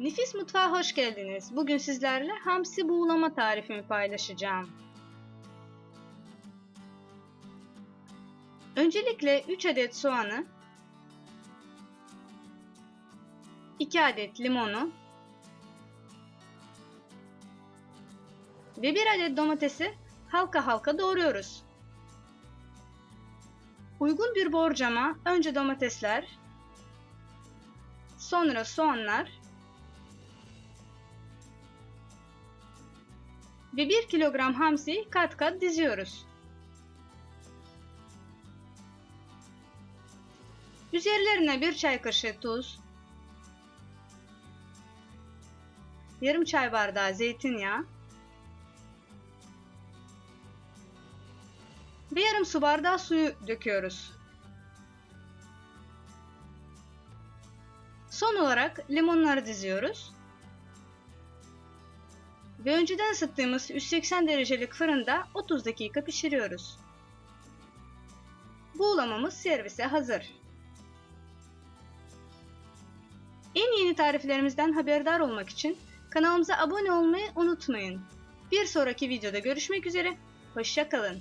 Nefis mutfağa hoş geldiniz. Bugün sizlerle hamsi buğulama tarifimi paylaşacağım. Öncelikle 3 adet soğanı, 2 adet limonu ve 1 adet domatesi halka halka doğruyoruz. Uygun bir borcama önce domatesler, sonra soğanlar ve 1 kilogram hamsiyi kat kat diziyoruz. Üzerlerine 1 çay kaşığı tuz, yarım çay bardağı zeytinyağı ve yarım su bardağı suyu döküyoruz. Son olarak limonları diziyoruz. Ve önceden ısıttığımız 180 derecelik fırında 30 dakika pişiriyoruz. Buğulamamız servise hazır. En yeni tariflerimizden haberdar olmak için kanalımıza abone olmayı unutmayın. Bir sonraki videoda görüşmek üzere, hoşçakalın.